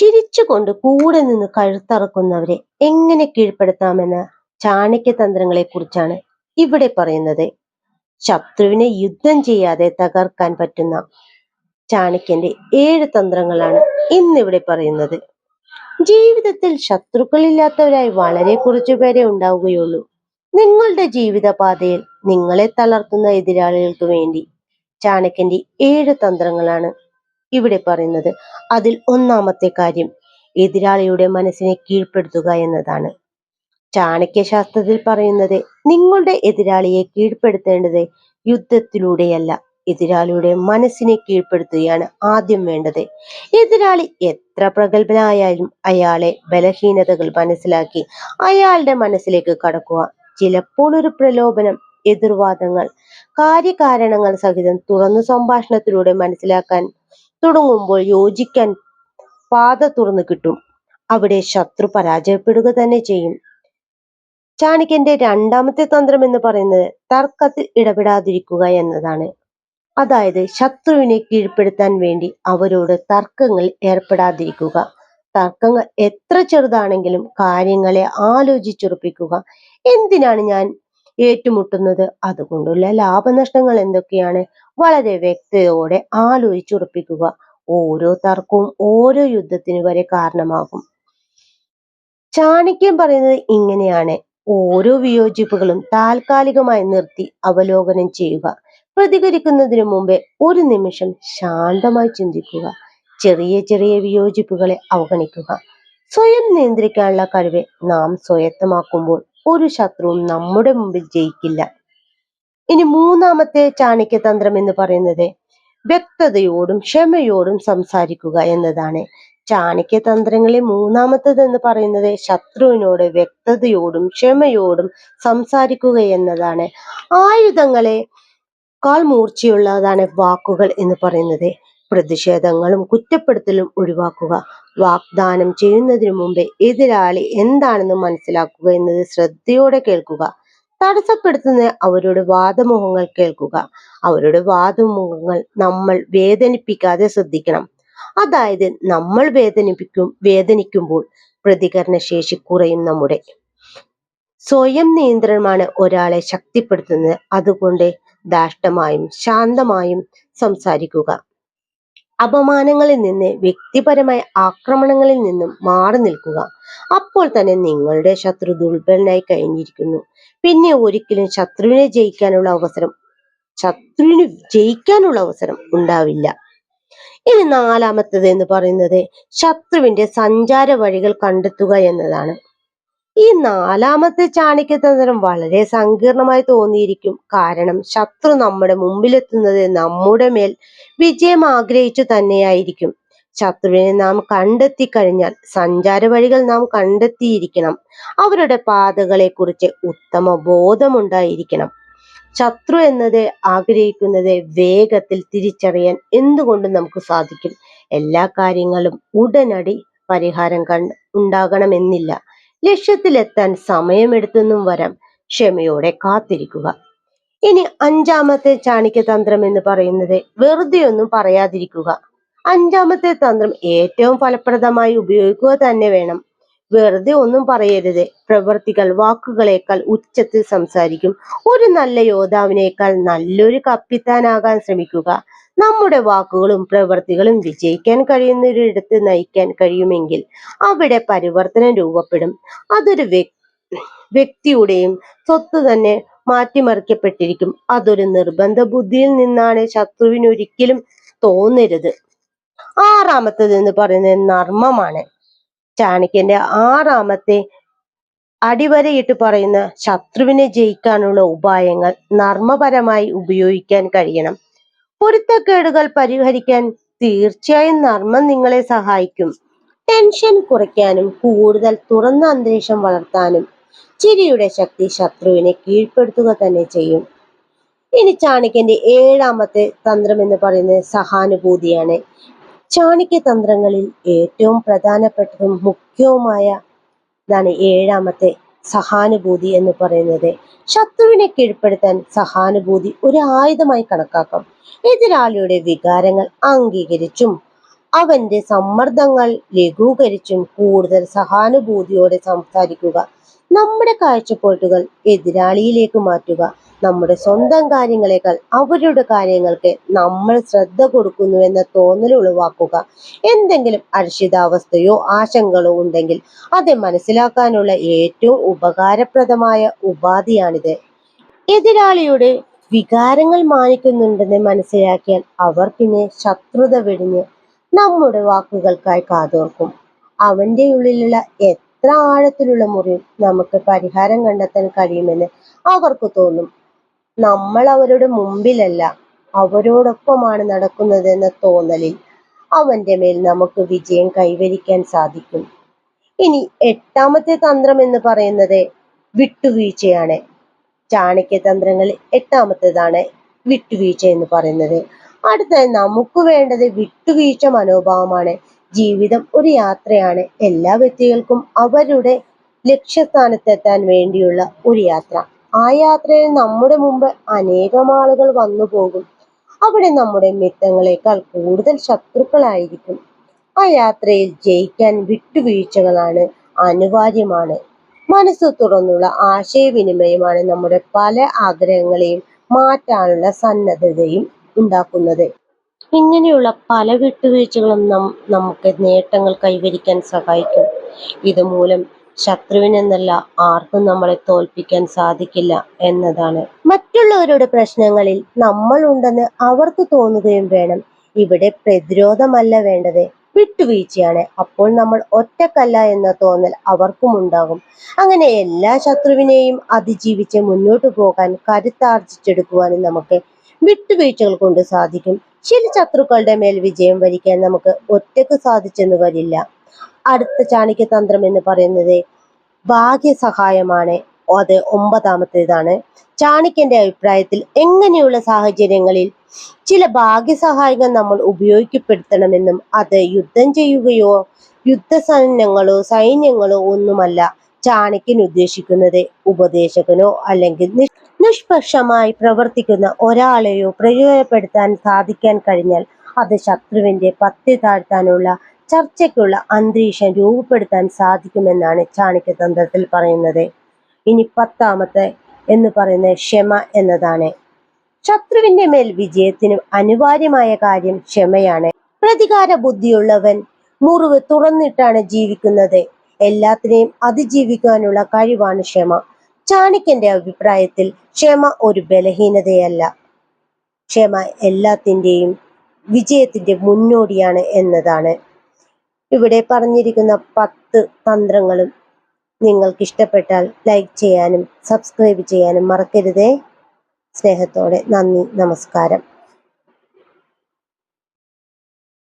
ചിരിച്ചുകൊണ്ട് കൂടെ നിന്ന് കഴുത്തറക്കുന്നവരെ എങ്ങനെ കീഴ്പ്പെടുത്താമെന്ന ചാണക്യതന്ത്രങ്ങളെ കുറിച്ചാണ് ഇവിടെ പറയുന്നത്. ശത്രുവിനെ യുദ്ധം ചെയ്യാതെ തകർക്കാൻ പറ്റുന്ന ചാണക്യന്റെ ഏഴ് തന്ത്രങ്ങളാണ് ഇന്നിവിടെ പറയുന്നത്. ജീവിതത്തിൽ ശത്രുക്കളില്ലാത്തവരായി വളരെ കുറച്ചു പേരെ ഉണ്ടാവുകയുള്ളൂ. നിങ്ങളുടെ ജീവിതപാതയിൽ നിങ്ങളെ തളർത്തുന്ന എതിരാളികൾക്ക് വേണ്ടി ചാണക്യന്റെ ഏഴ് തന്ത്രങ്ങളാണ് ഇവിടെ പറയുന്നത്. അതിൽ ഒന്നാമത്തെ കാര്യം എതിരാളിയുടെ മനസ്സിനെ കീഴ്പ്പെടുത്തുക എന്നതാണ്. ചാണക്യശാസ്ത്രത്തിൽ പറയുന്നത് നിങ്ങളുടെ എതിരാളിയെ കീഴ്പ്പെടുത്തേണ്ടത് യുദ്ധത്തിലൂടെയല്ല. എതിരാളിയുടെ മനസ്സിനെ കീഴ്പ്പെടുത്തുകയാണ് ആദ്യം വേണ്ടത്. എതിരാളി എത്ര പ്രഗത്ഭനായാലും അയാളെ ബലഹീനതകൾ മനസ്സിലാക്കി അയാളുടെ മനസ്സിലേക്ക് കടക്കുക. ചിലപ്പോൾ ഒരു പ്രലോഭനം എതിർവാദങ്ങൾ കാര്യകാരണങ്ങൾ സഹിതം തുറന്നു സംഭാഷണത്തിലൂടെ മനസ്സിലാക്കാൻ തുടങ്ങുമ്പോൾ യോജിക്കാൻ പാത തുറന്നു കിട്ടും. അവിടെ ശത്രു പരാജയപ്പെടുക തന്നെ ചെയ്യും. ചാണിക്യന്റെ രണ്ടാമത്തെ തന്ത്രം എന്ന് പറയുന്നത് തർക്കത്തിൽ ഇടപെടാതിരിക്കുക എന്നതാണ്. അതായത് ശത്രുവിനെ കീഴ്പ്പെടുത്താൻ വേണ്ടി അവരോട് തർക്കങ്ങൾ ഏർപ്പെടാതിരിക്കുക. തർക്കങ്ങൾ എത്ര ചെറുതാണെങ്കിലും കാര്യങ്ങളെ ആലോചിച്ചുറപ്പിക്കുക. എന്തിനാണ് ഞാൻ ഏറ്റുമുട്ടുന്നത്? അതുകൊണ്ടുള്ള ലാഭനഷ്ടങ്ങൾ എന്തൊക്കെയാണ്? വളരെ വ്യക്തതയോടെ ആലോചിച്ചുറപ്പിക്കുക ഓരോ തർക്കവും ഓരോ യുദ്ധത്തിന് വരെ കാരണമാകും. ചാണക്യം പറയുന്നത് ഇങ്ങനെയാണ്. ഓരോ വിയോജിപ്പുകളും താൽക്കാലികമായി നിർത്തി അവലോകനം ചെയ്യുക. പ്രതികരിക്കുന്നതിനു മുമ്പേ ഒരു നിമിഷം ശാന്തമായി ചിന്തിക്കുക. ചെറിയ ചെറിയ വിയോജിപ്പുകളെ അവഗണിക്കുക. സ്വയം നിയന്ത്രിക്കാനുള്ള കഴിവ് നാം സ്വയത്തമാക്കുമ്പോൾ ഒരു ശത്രുവും നമ്മുടെ മുമ്പിൽ ജയിക്കില്ല. ഇനി മൂന്നാമത്തെ ചാണക്യതന്ത്രം എന്ന് പറയുന്നത് വ്യക്തതയോടും ക്ഷമയോടും സംസാരിക്കുക എന്നതാണ്. ചാണക്യതന്ത്രങ്ങളിൽ മൂന്നാമത്തത് എന്ന് പറയുന്നത് ശത്രുവിനോട് വ്യക്തതയോടും ക്ഷമയോടും സംസാരിക്കുക എന്നതാണ്. ആയുധങ്ങളെ കാൽ മൂർച്ചയുള്ളതാണ് വാക്കുകൾ എന്ന് പറയുന്നത്. പ്രതിഷേധങ്ങളും കുറ്റപ്പെടുത്തലും ഒഴിവാക്കുക. വാഗ്ദാനം ചെയ്യുന്നതിനു മുമ്പേ എതിരാളി എന്താണെന്ന് മനസ്സിലാക്കുക എന്നത് ശ്രദ്ധയോടെ കേൾക്കുക. തടസ്സപ്പെടുത്തുന്ന അവരുടെ വാദമുഖങ്ങൾ കേൾക്കുക. അവരുടെ വാദമുഖങ്ങൾ നമ്മൾ വേദനിപ്പിക്കാതെ ശ്രദ്ധിക്കണം. അതായത് നമ്മൾ വേദനിപ്പിക്കും വേദനിക്കുമ്പോൾ പ്രതികരണ ശേഷി കുറയും നമ്മുടെ. സ്വയം നിയന്ത്രണമാണ് ഒരാളെ ശക്തിപ്പെടുത്തുന്നത്. അതുകൊണ്ട് ദാഷ്ടമായും ശാന്തമായും സംസാരിക്കുക. അപമാനങ്ങളിൽ നിന്ന് വ്യക്തിപരമായ ആക്രമണങ്ങളിൽ നിന്നും മാറി നിൽക്കുക. അപ്പോൾ തന്നെ നിങ്ങളുടെ ശത്രു ദുർബലനായി കഴിഞ്ഞിരിക്കുന്നു. പിന്നെ ഒരിക്കലും ശത്രുവിനെ ജയിക്കാനുള്ള അവസരം ശത്രുവിന് ജയിക്കാനുള്ള അവസരം ഉണ്ടാവില്ല. ഇനി നാലാമത്തത് എന്ന് പറയുന്നത് ശത്രുവിന്റെ സഞ്ചാര വഴികൾ കണ്ടെത്തുക എന്നതാണ്. ഈ നാലാമത്തെ ചാണിക്യതന്ത്രം വളരെ സങ്കീർണമായി തോന്നിയിരിക്കും. കാരണം ശത്രു നമ്മുടെ മുമ്പിലെത്തുന്നത് നമ്മുടെ മേൽ വിജയം ആഗ്രഹിച്ചു തന്നെയായിരിക്കും. ശത്രുവിനെ നാം കണ്ടെത്തി കഴിഞ്ഞാൽ സഞ്ചാര വഴികൾ നാം കണ്ടെത്തിയിരിക്കണം. അവരുടെ പാതകളെ കുറിച്ച് ഉത്തമ ബോധമുണ്ടായിരിക്കണം. ശത്രു എന്നത് ആഗ്രഹിക്കുന്നത് വേഗത്തിൽ തിരിച്ചറിയാൻ എന്തുകൊണ്ടും നമുക്ക് സാധിക്കും? എല്ലാ കാര്യങ്ങളും ഉടനടി പരിഹാരം കണ്ട് ഉണ്ടാകണമെന്നില്ല. ലക്ഷ്യത്തിലെത്താൻ സമയമെടുത്തെന്നും വരാം ക്ഷമയോടെ കാത്തിരിക്കുക. ഇനി അഞ്ചാമത്തെ ചാണിക്യതന്ത്രം എന്ന് പറയുന്നത് വെറുതെ ഒന്നും പറയാതിരിക്കുക. അഞ്ചാമത്തെ തന്ത്രം ഏറ്റവും ഫലപ്രദമായി ഉപയോഗിക്കുക തന്നെ വേണം. വെറുതെ ഒന്നും പറയരുത്. പ്രവൃത്തികൾ വാക്കുകളേക്കാൾ ഉച്ചത്തിൽ സംസാരിക്കും. ഒരു നല്ല യോദ്ധാവിനേക്കാൾ നല്ലൊരു കപ്പിത്താനാകാൻ ശ്രമിക്കുക. നമ്മുടെ വാക്കുകളും പ്രവൃത്തികളും വിജയിക്കാൻ കഴിയുന്ന കഴിയുന്നൊരിടത്ത് നയിക്കാൻ കഴിയുമെങ്കിൽ അവിടെ പരിവർത്തനം രൂപപ്പെടും. അതൊരു വ്യക്തിയുടെയും സ്വത്ത് തന്നെ മാറ്റിമറിക്കപ്പെട്ടിരിക്കും. അതൊരു നിർബന്ധ ബുദ്ധിയിൽ നിന്നാണ് ശത്രുവിനൊരിക്കലും തോന്നരുത്. ആറാമത്തത് എന്ന് പറയുന്നത് നർമ്മമാണ്. ചാണക്യന്റെ ആറാമത്തെ അടിവരയിട്ട് പറയുന്ന ശത്രുവിനെ ജയിക്കാനുള്ള ഉപായങ്ങൾ നർമ്മപരമായി ഉപയോഗിക്കാൻ കഴിയണം. പൊരുത്തക്കേടുകൾ പരിഹരിക്കാൻ തീർച്ചയായും നർമ്മം നിങ്ങളെ സഹായിക്കും. ടെൻഷൻ കുറയ്ക്കാനും കൂടുതൽ തുറന്ന അന്തരീക്ഷം വളർത്താനും ചിരിയുടെ ശക്തി ശത്രുവിനെ കീഴ്പ്പെടുത്തുക തന്നെ ചെയ്യും. ഇനി ചാണക്യന്റെ ഏഴാമത്തെ തന്ത്രം എന്ന് പറയുന്നത് സഹാനുഭൂതിയാണ്. ചാണക്യ തന്ത്രങ്ങളിൽ ഏറ്റവും പ്രധാനപ്പെട്ടതും മുഖ്യവുമായ ഇതാണ് ഏഴാമത്തെ സഹാനുഭൂതി എന്ന് പറയുന്നത് ശത്രുവിനെ കീഴ്പ്പെടുത്താൻ സഹാനുഭൂതി ഒരു ആയുധമായി കണക്കാക്കാം. എതിരാളിയുടെ വികാരങ്ങൾ അംഗീകരിച്ചും അവന്റെ സമ്മർദ്ദങ്ങൾ ലഘൂകരിച്ചും കൂടുതൽ സഹാനുഭൂതിയോടെ സംസാരിക്കുക. നമ്മുടെ കാഴ്ചപ്പാടുകൾ എതിരാളിയിലേക്ക് മാറ്റുക. നമ്മുടെ സ്വന്തം കാര്യങ്ങളെക്കാൾ അവരുടെ കാര്യങ്ങൾക്ക് നമ്മൾ ശ്രദ്ധ കൊടുക്കുന്നു എന്ന തോന്നൽ ഉളവാക്കുക. എന്തെങ്കിലും അരക്ഷിതാവസ്ഥയോ ആശങ്കകളോ ഉണ്ടെങ്കിൽ അത് മനസ്സിലാക്കാനുള്ള ഏറ്റവും ഉപകാരപ്രദമായ ഉപാധിയാണിത്. എതിരാളിയുടെ വികാരങ്ങൾ മാനിക്കുന്നുണ്ടെന്ന് മനസ്സിലാക്കിയാൽ അവർ പിന്നെ ശത്രുത വെടിഞ്ഞ് നമ്മുടെ വാക്കുകൾക്കായി കാതോർക്കും. അവന്റെ ഉള്ളിലുള്ള എത്ര ആഴത്തിലുള്ള മുറിയും നമുക്ക് പരിഹാരം കണ്ടെത്താൻ കഴിയുമെന്ന് അവർക്ക് തോന്നും. നമ്മൾ അവരുടെ മുമ്പിലല്ല അവരോടൊപ്പമാണ് നടക്കുന്നതെന്ന തോന്നലിൽ അവന്റെ മേൽ നമുക്ക് വിജയം കൈവരിക്കാൻ സാധിക്കും. ഇനി എട്ടാമത്തെ തന്ത്രം എന്ന് പറയുന്നത് വിട്ടുവീഴ്ചയാണ്. ചാണക്യ തന്ത്രങ്ങൾ എട്ടാമത്തേതാണ് വിട്ടുവീഴ്ച എന്ന് പറയുന്നത്. അടുത്തത് നമുക്ക് വേണ്ടത് വിട്ടുവീഴ്ച മനോഭാവമാണ്. ജീവിതം ഒരു യാത്രയാണ്. എല്ലാ വ്യക്തികൾക്കും അവരുടെ ലക്ഷ്യസ്ഥാനത്തെത്താൻ വേണ്ടിയുള്ള ഒരു യാത്ര. ആ യാത്രയിൽ നമ്മുടെ മുമ്പ് അനേകം ആളുകൾ വന്നു പോകും. അവിടെ നമ്മുടെ മിത്രങ്ങളെക്കാൾ കൂടുതൽ ശത്രുക്കളായിരിക്കും. ആ യാത്രയിൽ ജയിക്കാൻ വിട്ടുവീഴ്ചകളാണ് അനിവാര്യമാണ്. മനസ്സ് തുറന്നുള്ള ആശയവിനിമയമാണ് നമ്മുടെ പല ആഗ്രഹങ്ങളെയും മാറ്റാനുള്ള സന്നദ്ധതയും ഉണ്ടാക്കുന്നത്. ഇങ്ങനെയുള്ള പല വിട്ടുവീഴ്ചകളും നം നമുക്ക് നേട്ടങ്ങൾ കൈവരിക്കാൻ സഹായിക്കും. ഇതുമൂലം ശത്രുവിനെന്നല്ല ആർക്കും നമ്മളെ തോൽപ്പിക്കാൻ സാധിക്കില്ല എന്നതാണ്. മറ്റുള്ളവരുടെ പ്രശ്നങ്ങളിൽ നമ്മൾ ഉണ്ടെന്ന് അവർക്ക് തോന്നുകയും വേണം. ഇവിടെ പ്രതിരോധമല്ല വേണ്ടത്. വിട്ടുവീഴ്ചയാണ്. അപ്പോൾ നമ്മൾ ഒറ്റക്കല്ല എന്ന തോന്നൽ അവർക്കും ഉണ്ടാകും. അങ്ങനെ എല്ലാ ശത്രുവിനെയും അതിജീവിച്ച് മുന്നോട്ട് പോകാൻ കരുത്താർജിച്ചെടുക്കുവാനും നമുക്ക് വിട്ടുവീഴ്ചകൾ കൊണ്ട് സാധിക്കും. ചില ശത്രുക്കളുടെ മേൽ വിജയം വരിക്കാൻ നമുക്ക് ഒറ്റയ്ക്ക് സാധിച്ചെന്ന് വരില്ല. അടുത്ത ചാണിക്യതന്ത്രം എന്ന് പറയുന്നത് ഭാഗ്യസഹായമാണ്. അത് ഒമ്പതാമത്തേതാണ്. ചാണക്യന്റെ അഭിപ്രായത്തിൽ എങ്ങനെയുള്ള സാഹചര്യങ്ങളിൽ ചില ഭാഗ്യസഹായങ്ങൾ നമ്മൾ ഉപയോഗിക്കപ്പെടുത്തണമെന്നും അത് യുദ്ധം ചെയ്യുകയോ യുദ്ധസൈന്യങ്ങളോ സൈന്യങ്ങളോ ഒന്നുമല്ല ചാണക്യൻ ഉദ്ദേശിക്കുന്നത്. ഉപദേശകനോ അല്ലെങ്കിൽ നിഷ്പക്ഷമായി പ്രവർത്തിക്കുന്ന ഒരാളെയോ പ്രയോജനപ്പെടുത്താൻ സാധിക്കാൻ കഴിഞ്ഞാൽ അത് ശത്രുവിന്റെ പത്തി താഴ്ത്താനുള്ള ചർച്ചയ്ക്കുള്ള അന്തരീക്ഷം രൂപപ്പെടുത്താൻ സാധിക്കുമെന്നാണ് ചാണക്യതന്ത്രത്തിൽ പറയുന്നത്. ഇനി പത്താമത്തെ എന്ന് പറയുന്നത് ക്ഷമ എന്നതാണ്. ശത്രുവിന്റെ മേൽ വിജയത്തിന് അനിവാര്യമായ കാര്യം ക്ഷമയാണ്. പ്രതികാര ബുദ്ധിയുള്ളവൻ മുറിവ് തുറന്നിട്ടാണ് ജീവിക്കുന്നത്. എല്ലാത്തിനെയും അതിജീവിക്കാനുള്ള കഴിവാണ് ക്ഷമ. ചാണക്യന്റെ അഭിപ്രായത്തിൽ ക്ഷമ ഒരു ബലഹീനതയല്ല. ക്ഷമ എല്ലാത്തിന്റെയും വിജയത്തിന്റെ മുന്നോടിയാണ് എന്നതാണ്. ഇവിടെ പറഞ്ഞിരിക്കുന്ന പത്ത് തന്ത്രങ്ങളും നിങ്ങൾക്ക് ഇഷ്ടപ്പെട്ടാൽ ലൈക്ക് ചെയ്യാനും സബ്സ്ക്രൈബ് ചെയ്യാനും മറക്കരുതേ. സ്നേഹത്തോടെ നന്ദി നമസ്കാരം.